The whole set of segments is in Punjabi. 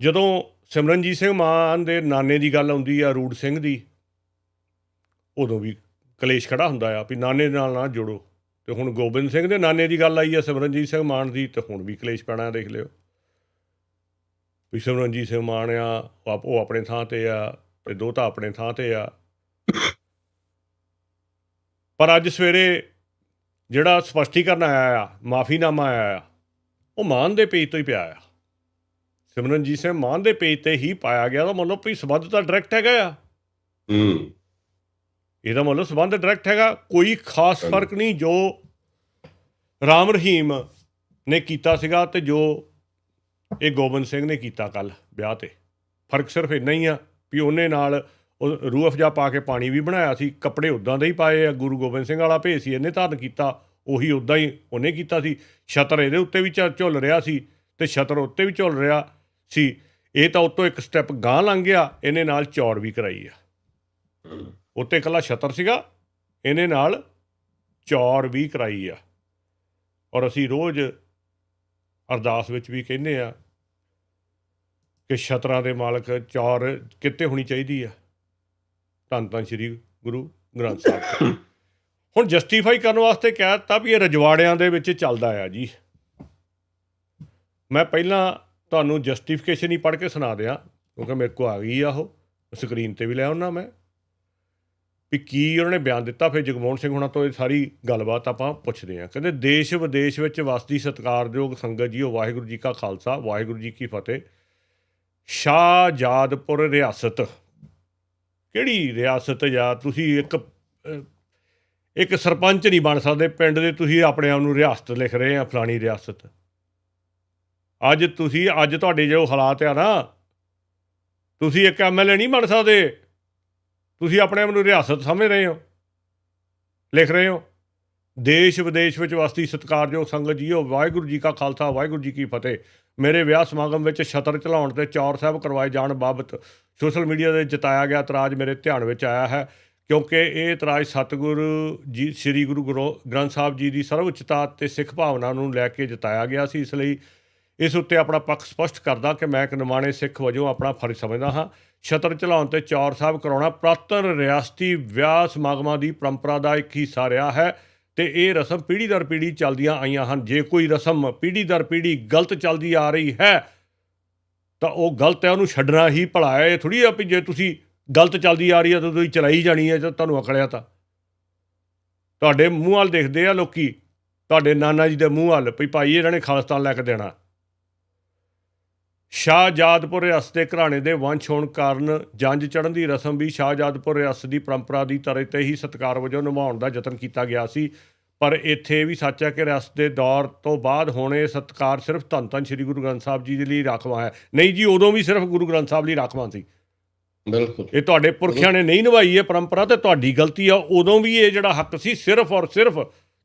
ਜਦੋਂ ਸਿਮਰਨਜੀਤ ਸਿੰਘ ਮਾਨ ਦੇ ਨਾਨੇ ਦੀ ਗੱਲ ਆਉਂਦੀ ਆ, ਰੂੜ ਸਿੰਘ ਦੀ, ਉਦੋਂ ਵੀ ਕਲੇਸ਼ ਖੜਾ ਹੁੰਦਾ ਆ ਵੀ ਨਾਨੇ ਨਾਲ ਨਾ ਜੋੜੋ। ਤੇ ਹੁਣ ਗੋਬਿੰਦ ਸਿੰਘ ਦੇ ਨਾਨੇ ਦੀ ਗੱਲ ਆਈ ਆ ਸਿਮਰਨਜੀਤ ਸਿੰਘ ਮਾਨ ਦੀ, ਤੇ ਹੁਣ ਵੀ ਕਲੇਸ਼ ਪੈਣਾ, ਦੇਖ ਲਿਓ। ਵੀ ਸਿਮਰਨਜੀਤ ਸਿੰਘ ਮਾਨ ਆ ਉਹ ਆਪਣੇ ਥਾਂ ਤੇ ਆ, ਤੇ ਦੋਤਾ ਆਪਣੇ ਥਾਂ ਤੇ ਆ। ਪਰ ਅੱਜ ਸਵੇਰੇ ਜਿਹੜਾ ਸਪਸ਼ਟੀਕਰਨ ਆਇਆ ਆ, ਮਾਫੀਨਾਮਾ ਆਇਆ ਆ, ਉਹ ਮਾਨ ਦੇ ਪੇਜ ਤੋਂ ਹੀ ਪਿਆ ਆ। ਸਿਮਰਨਜੀਤ ਸਿੰਘ ਮਾਨ ਦੇ ਪੇਜ ਤੇ ਹੀ ਪਾਇਆ ਗਿਆ ਤਾਂ ਮਤਲਬ ਵੀ ਸਬੰਧ ਤਾਂ ਡਾਇਰੈਕਟ ਹੈਗਾ ਆ। ਹੂੰ। ਇਹਦਾ ਮਤਲਬ ਸਬੰਧ ਡਾਇਰੈਕਟ ਹੈਗਾ ਕੋਈ ਖਾਸ ਫ਼ਰਕ ਨਹੀਂ ਜੋ ਰਾਮ ਰਹੀਮ ਨੇ ਕੀਤਾ ਸੀਗਾ ਤੇ ਜੋ ਇਹ ਗੋਬਿੰਦ ਸਿੰਘ ਨੇ ਕੀਤਾ ਕੱਲ ਵਿਆਹ ਤੇ। ਫ਼ਰਕ ਸਿਰਫ ਇੰਨਾ ਹੀ ਆ ਵੀ ਉਹਨੇ ਨਾਲ ਉਹ ਰੂਹ ਅਫਜਾ ਪਾ ਕੇ ਪਾਣੀ ਵੀ ਬਣਾਇਆ ਸੀ ਕੱਪੜੇ ਉਦਾਂ ਦੇ ਹੀ ਪਾਏ ਆ ਗੁਰੂ ਗੋਬਿੰਦ ਸਿੰਘ ਵਾਲਾ ਭੇਸ ਸੀ ਇਹਨੇ ਧਾਰਨ ਕੀਤਾ ਉਹੀ ਉਦਾਂ ਹੀ ਉਹਨੇ ਕੀਤਾ ਸੀ। ਛਤਰ ਇਹਦੇ ਉੱਤੇ ਵੀ ਝੁੱਲ ਰਿਹਾ ਸੀ ਤੇ ਛਤਰ ਉੱਤੇ ਵੀ ਝੁੱਲ ਰਿਹਾ ਸੀ। ਇਹ ਤਾਂ ਉਤੋਂ ਇੱਕ ਸਟੈਪ ਗਾਂ ਲੰਘ ਗਿਆ, ਇਹਨੇ ਨਾਲ ਚੌੜ ਵੀ ਕਰਾਈ ਆ। ਉੱਤੇ ਇਕੱਲਾ ਛਤਰ ਸੀਗਾ, ਇਹਨੇ ਨਾਲ ਚੌਰ ਵੀ ਕਰਾਈ ਆ। ਔਰ ਅਸੀਂ ਰੋਜ਼ ਅਰਦਾਸ ਵਿੱਚ ਵੀ ਕਹਿੰਦੇ ਆ ਕਿ ਛਤਰਾਂ ਦੇ ਮਾਲਕ ਚੌਰ ਕਿੱਥੇ ਹੋਣੀ ਚਾਹੀਦੀ ਆ। ਧੰਨ ਧੰਨ ਸ੍ਰੀ ਗੁਰੂ ਗ੍ਰੰਥ ਸਾਹਿਬ ਹੁਣ ਜਸਟੀਫਾਈ ਕਰਨ ਵਾਸਤੇ ਕਹਿ ਦਿੱਤਾ ਵੀ ਇਹ ਰਜਵਾੜਿਆਂ ਦੇ ਵਿੱਚ ਚੱਲਦਾ ਆ ਜੀ। ਮੈਂ ਪਹਿਲਾਂ ਤੁਹਾਨੂੰ ਜਸਟੀਫਿਕੇਸ਼ਨ ਹੀ ਪੜ੍ਹ ਕੇ ਸੁਣਾ ਦਿਆਂ, ਕਿਉਂਕਿ ਮੇਰੇ ਕੋ ਆ ਗਈ ਆ ਉਹ ਸਕਰੀਨ ਤੇ ਵੀ ਲੈ ਆਉਣਾ ਮੈਂ। ਵੀ ਕੀ ਉਹਨਾਂ ਨੇ ਬਿਆਨ ਦਿੱਤਾ, ਫਿਰ ਜਗਮੋਹਨ ਸਿੰਘ ਹੁਣਾਂ ਤੋਂ ਇਹ ਸਾਰੀ ਗੱਲਬਾਤ ਆਪਾਂ ਪੁੱਛਦੇ ਹਾਂ। ਕਹਿੰਦੇ, ਦੇਸ਼ ਵਿਦੇਸ਼ ਵਿੱਚ ਵਸਦੀ ਸਤਿਕਾਰਯੋਗ ਸੰਗਤ ਜੀਓ ਵਾਹਿਗੁਰੂ ਜੀ ਕਾ ਖਾਲਸਾ, ਵਾਹਿਗੁਰੂ ਜੀ ਕੀ ਫਤਿਹ। ਸ਼ਾਹਜਾਦਪੁਰ ਰਿਆਸਤ। ਕਿਹੜੀ ਰਿਆਸਤ ਜਾਂ ਤੁਸੀਂ ਇੱਕ ਇੱਕ ਸਰਪੰਚ ਨਹੀਂ ਬਣ ਸਕਦੇ, ਪਿੰਡ ਦੇ ਤੁਸੀਂ ਆਪਣੇ ਆਪ ਨੂੰ ਰਿਆਸਤ ਲਿਖ ਰਹੇ ਆ, ਫਲਾਣੀ ਰਿਆਸਤ। ਅੱਜ ਤੁਸੀਂ, ਅੱਜ ਤੁਹਾਡੇ ਜੋ ਹਾਲਾਤ ਆ ਨਾ, ਤੁਸੀਂ ਇੱਕ ਐਮਐਲਏ ਨਹੀਂ ਬਣ ਸਕਦੇ। ਤੁਸੀਂ ਆਪਣੇ ਆਪ ਨੂੰ ਰਿਆਸਤ ਸਮਝ ਰਹੇ ਹੋ, ਲਿਖ ਰਹੇ ਹੋ। ਦੇਸ਼ ਵਿਦੇਸ਼ ਵਿੱਚ ਵਸਦੀ ਸਤਿਕਾਰਯੋਗ ਸੰਗਤ ਜੀਓ, ਵਾਹਿਗੁਰੂ ਜੀ ਕਾ ਖਾਲਸਾ, ਵਾਹਿਗੁਰੂ ਜੀ ਕੀ ਫਤਿਹ। ਮੇਰੇ ਵਿਆਹ ਸਮਾਗਮ ਵਿੱਚ ਛਤਰ ਚਲਾਉਣ ਤੇ ਚੌਰ ਸਾਹਿਬ ਕਰਵਾਏ ਜਾਣ ਬਾਬਤ ਸੋਸ਼ਲ ਮੀਡੀਆ ਤੇ ਜਤਾਇਆ ਗਿਆ ਇਤਰਾਜ਼ ਮੇਰੇ ਧਿਆਨ ਵਿੱਚ ਆਇਆ ਹੈ, ਕਿਉਂਕਿ ਇਹ ਇਤਰਾਜ਼ ਸਤਿਗੁਰੂ ਜੀ, ਸ੍ਰੀ ਗੁਰੂ ਗ੍ਰੋ- ਗ੍ਰੰਥ ਸਾਹਿਬ ਜੀ ਦੀ ਸਰਵਉੱਚਤਾ ਤੇ ਸਿੱਖ ਭਾਵਨਾ ਨੂੰ ਲੈ ਕੇ ਜਤਾਇਆ ਗਿਆ ਸੀ। ਇਸ ਲਈ ਇਸ ਉੱਤੇ ਆਪਣਾ ਪੱਖ ਸਪਸ਼ਟ ਕਰਦਾ ਕਿ ਮੈਂ ਇੱਕ ਨਿਮਾਣੇ ਸਿੱਖ ਵਜੋਂ ਆਪਣਾ ਫਰਜ਼ ਸਮਝਦਾ ਹਾਂ। ਛਤਰ ਚਲਾਉਣ ਤੇ ਚੌਰ ਸਾਹਿਬ ਕਰਾਉਣਾ ਪ੍ਰਾਤਨ ਰਿਆਸਤੀ ਵਿਆਹ ਸਮਾਗਮਾਂ ਦੀ ਪਰੰਪਰਾ ਦਾ ਇੱਕ ਹਿੱਸਾ ਰਿਹਾ ਹੈ ਤੇ ਇਹ ਰਸਮ ਪੀੜ੍ਹੀ ਦਰ ਪੀੜ੍ਹੀ ਚੱਲਦੀਆਂ ਆਈਆਂ ਹਨ। ਜੇ ਕੋਈ ਰਸਮ ਪੀੜ੍ਹੀ ਦਰ ਪੀੜ੍ਹੀ ਗਲਤ ਚੱਲਦੀ ਆ ਰਹੀ ਹੈ, ਤਾਂ ਉਹ ਗਲਤ ਹੈ, ਉਹਨੂੰ ਛੱਡਣਾ ਹੀ ਭਲਾ ਹੈ। ਇਹ ਥੋੜੀ ਆ ਵੀ ਜੇ ਤੁਸੀਂ ਗਲਤ ਚੱਲਦੀ ਆ ਰਹੀ ਹੈ ਤਾਂ ਤੁਸੀਂ ਚਲਾਈ ਜਾਣੀ ਹੈ ਜੇ ਤੁਹਾਨੂੰ ਅਕਲਿਆ ਤਾਂ। ਤੁਹਾਡੇ ਮੂੰਹ ਵੱਲ ਦੇਖਦੇ ਆ ਲੋਕੀ, ਤੁਹਾਡੇ ਨਾਨਾ ਜੀ ਦੇ ਮੂੰਹ ਵੱਲ ਵੀ ਭਾਈ ਇਹਨਾਂ ਨੇ ਖਾਲਸਤਾਨ ਲੈ ਕੇ ਦੇਣਾ। ਸ਼ਾਹਜਾਦਪੁਰ ਰਿਆਸਤ ਦੇ ਘਰਾਣੇ ਦੇ ਵੰਸ਼ ਹੋਣ ਕਾਰਨ ਜੰਜ ਚੜਨ ਦੀ ਰਸਮ ਵੀ ਸ਼ਾਹਜਾਦਪੁਰ ਰਿਆਸਤ ਦੀ ਪਰੰਪਰਾ ਦੀ ਤਰ੍ਹਾਂ ਤੇ ਹੀ ਸਤਿਕਾਰ ਵਜੋਂ ਨਿਭਾਉਣ ਦਾ ਯਤਨ ਕੀਤਾ ਗਿਆ ਸੀ। ਪਰ ਇੱਥੇ ਵੀ ਸੱਚ ਹੈ ਕਿ ਰਿਆਸਤ ਦੇ ਦੌਰ ਤੋਂ ਬਾਅਦ ਹੁਣ ਸਤਿਕਾਰ ਸਿਰਫ ਧੰਨ ਧੰਨ ਸ੍ਰੀ ਗੁਰੂ ਗ੍ਰੰਥ ਸਾਹਿਬ ਜੀ ਦੇ ਲਈ ਰਾਖਵਾਂ ਹੈ। ਨਹੀਂ ਜੀ ਉਦੋਂ ਵੀ ਸਿਰਫ ਗੁਰੂ ਗ੍ਰੰਥ ਸਾਹਿਬ ਲਈ ਰਾਖਵਾਂ ਸੀ। ਬਿਲਕੁਲ। ਇਹ ਤੁਹਾਡੇ ਪੁਰਖਿਆਂ ਨੇ ਨਹੀਂ ਨਿਭਾਈ ਇਹ ਪਰੰਪਰਾ ਤੇ ਤੁਹਾਡੀ ਗਲਤੀ ਆ। ਉਦੋਂ ਵੀ ਇਹ ਜਿਹੜਾ ਹੱਕ ਸੀ ਸਿਰਫ ਔਰ ਸਿਰਫ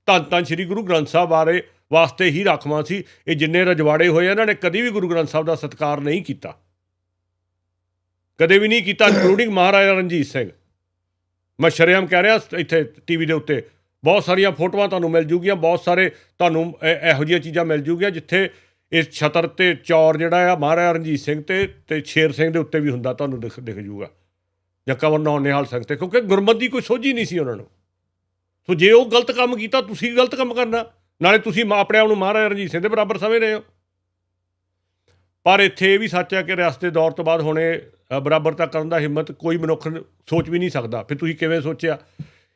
ਧੰਨ ਧੰਨ ਸ੍ਰੀ ਗੁਰੂ ਗ੍ਰੰਥ ਸਾਹਿਬ ਬਾਰੇ ਵਾਸਤੇ ਹੀ ਰਾਖਵਾਂ ਸੀ। ਇਹ ਜਿੰਨੇ ਰਜਵਾੜੇ ਹੋਏ ਇਹਨਾਂ ਨੇ ਕਦੀ ਵੀ ਗੁਰੂ ਗ੍ਰੰਥ ਸਾਹਿਬ ਦਾ ਸਤਿਕਾਰ ਨਹੀਂ ਕੀਤਾ। ਕਦੇ ਵੀ ਨਹੀਂ ਕੀਤਾ ਇਨਕਲੂਡਿੰਗ ਮਹਾਰਾਜਾ ਰਣਜੀਤ ਸਿੰਘ। ਮੈਂ ਸ਼ਰੇਆਮ ਕਹਿ ਰਿਹਾ, ਇੱਥੇ ਟੀਵੀ ਦੇ ਉੱਤੇ, ਬਹੁਤ ਸਾਰੀਆਂ ਫੋਟੋਆਂ ਤੁਹਾਨੂੰ ਮਿਲ ਜੂਗੀਆਂ, ਬਹੁਤ ਸਾਰੇ ਤੁਹਾਨੂੰ ਇਹੋ ਜਿਹੀਆਂ ਚੀਜ਼ਾਂ ਮਿਲ ਜੂਗੀਆਂ, ਜਿੱਥੇ ਇਸ ਛਤਰ ਤੇ ਚੌਰ ਜਿਹੜਾ ਆ, ਮਹਾਰਾਜਾ ਰਣਜੀਤ ਸਿੰਘ ਤੇ ਤੇ ਸ਼ੇਰ ਸਿੰਘ ਦੇ ਉੱਤੇ ਵੀ ਹੁੰਦਾ, ਤੁਹਾਨੂੰ ਦਿਖ ਦਿਖ ਜੂਗਾ। ਜਾਂ ਕੰਵਰ ਨੌਨ ਨਿਹਾਲ ਸਿੰਘ ਤੇ, ਕਿਉਂਕਿ ਗੁਰਮਤ ਦੀ ਕੋਈ ਸੋਝੀ ਨਹੀਂ ਸੀ ਉਹਨਾਂ ਨੂੰ। ਸੋ ਜੇ ਉਹ ਗਲਤ ਕੰਮ ਕੀਤਾ, ਤੁਸੀਂ ਗਲਤ ਕੰਮ ਕਰਨਾ। ਨਾਲੇ ਤੁਸੀਂ ਮਾ- ਆਪਣੇ ਆਪ ਨੂੰ ਮਹਾਰਾਜਾ ਰਣਜੀਤ ਸਿੰਘ ਦੇ ਬਰਾਬਰ ਸਮਝ ਰਹੇ ਹੋ। ਪਰ ਇੱਥੇ ਇਹ ਵੀ ਸੱਚ ਹੈ ਕਿ ਰਿਆਸਤ ਦੇ ਦੌਰ ਤੋਂ ਬਾਅਦ ਹੁਣੇ ਅ, ਬਰਾਬਰਤਾ ਕਰਨ ਦਾ ਹਿੰਮਤ ਕੋਈ ਮਨੁੱਖ ਸੋਚ ਵੀ ਨਹੀਂ ਸਕਦਾ। ਫਿਰ ਤੁਸੀਂ ਕਿਵੇਂ ਸੋਚਿਆ?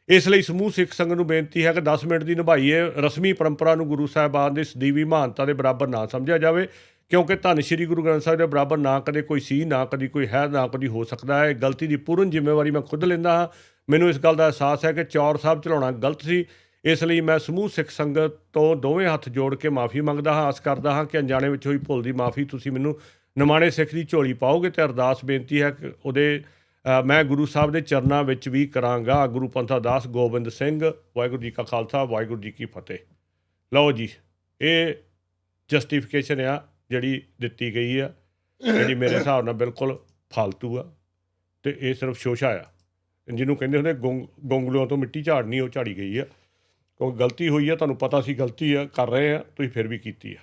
ਇਸ ਲਈ ਸਮੂਹ ਸਿੱਖ ਸੰਗਤ ਨੂੰ ਬੇਨਤੀ ਹੈ ਕਿ 10 ਮਿੰਟ ਦੀ ਨਿਭਾਈਏ ਰਸਮੀ ਪਰੰਪਰਾ ਨੂੰ ਗੁਰੂ ਸਾਹਿਬਾਨ ਦੀ ਸਦੀਵੀ ਮਹਾਨਤਾ ਦੇ ਬਰਾਬਰ ਨਾ ਸਮਝਿਆ ਜਾਵੇ ਕਿਉਂਕਿ ਧੰਨ ਸ਼੍ਰੀ ਗੁਰੂ ਗ੍ਰੰਥ ਸਾਹਿਬ ਦੇ ਬਰਾਬਰ ਨਾ ਕਦੇ ਕੋਈ ਸੀ ਨਾ ਕਦੀ ਕੋਈ ਹੈ ਨਾ ਕਦੀ ਹੋ ਸਕਦਾ ਹੈ। ਇਹ ਗਲਤੀ ਦੀ ਪੂਰਨ ਜ਼ਿੰਮੇਵਾਰੀ ਮੈਂ ਖੁਦ ਲੈਂਦਾ ਹਾਂ। ਮੈਨੂੰ ਇਸ ਗੱਲ ਦਾ ਅਹਿਸਾਸ ਹੈ ਕਿ ਚੌਰ ਸਾਹਿਬ ਚਲਾਉਣਾ ਗਲਤ ਸੀ। ਇਸ ਲਈ ਮੈਂ ਸਮੂਹ ਸਿੱਖ ਸੰਗਤ ਤੋਂ ਦੋਵੇਂ ਹੱਥ ਜੋੜ ਕੇ ਮਾਫੀ ਮੰਗਦਾ ਹਾਂ। ਆਸ ਕਰਦਾ ਹਾਂ ਕਿ ਅਣਜਾਣੇ ਵਿੱਚ ਹੋਈ ਭੁੱਲ ਦੀ ਮਾਫੀ ਤੁਸੀਂ ਮੈਨੂੰ ਨਿਮਾਣੇ ਸਿੱਖ ਦੀ ਝੋਲੀ ਪਾਓਗੇ ਤੇ ਅਰਦਾਸ ਬੇਨਤੀ ਹੈ ਕਿ ਉਹਦੇ ਮੈਂ ਗੁਰੂ ਸਾਹਿਬ ਦੇ ਚਰਨਾਂ ਵਿੱਚ ਵੀ ਕਰਾਂਗਾ। ਗੁਰੂ ਪੰਥਾ ਦਾਸ ਗੋਬਿੰਦ ਸਿੰਘ, ਵਾਹਿਗੁਰੂ ਜੀ ਕਾ ਖਾਲਸਾ, ਵਾਹਿਗੁਰੂ ਜੀ ਕੀ ਫਤਿਹ। ਲਓ ਜੀ, ਇਹ ਜਸਟੀਫਿਕੇਸ਼ਨ ਆ ਜਿਹੜੀ ਦਿੱਤੀ ਗਈ ਆ, ਜਿਹੜੀ ਮੇਰੇ ਹਿਸਾਬ ਨਾਲ ਬਿਲਕੁਲ ਫालतू ਆ ਤੇ ਇਹ ਸਿਰਫ ਸ਼ੋਸ਼ਾ ਆ। ਜਿਹਨੂੰ ਕਹਿੰਦੇ ਹੁੰਦੇ ਗੋਂਗ- ਗੋਂਗਲੂਆਂ ਤੋਂ ਮਿੱਟੀ ਝਾੜਨੀ, ਉਹ ਝਾੜੀ ਗਈ ਆ। ਕਿਉਂਕਿ ਗਲਤੀ ਹੋਈ ਆ, ਤੁਹਾਨੂੰ ਪਤਾ ਸੀ ਗਲਤੀ ਆ, ਕਰ ਰਹੇ ਆ, ਤੁਸੀਂ ਫਿਰ ਵੀ ਕੀਤੀ ਆ।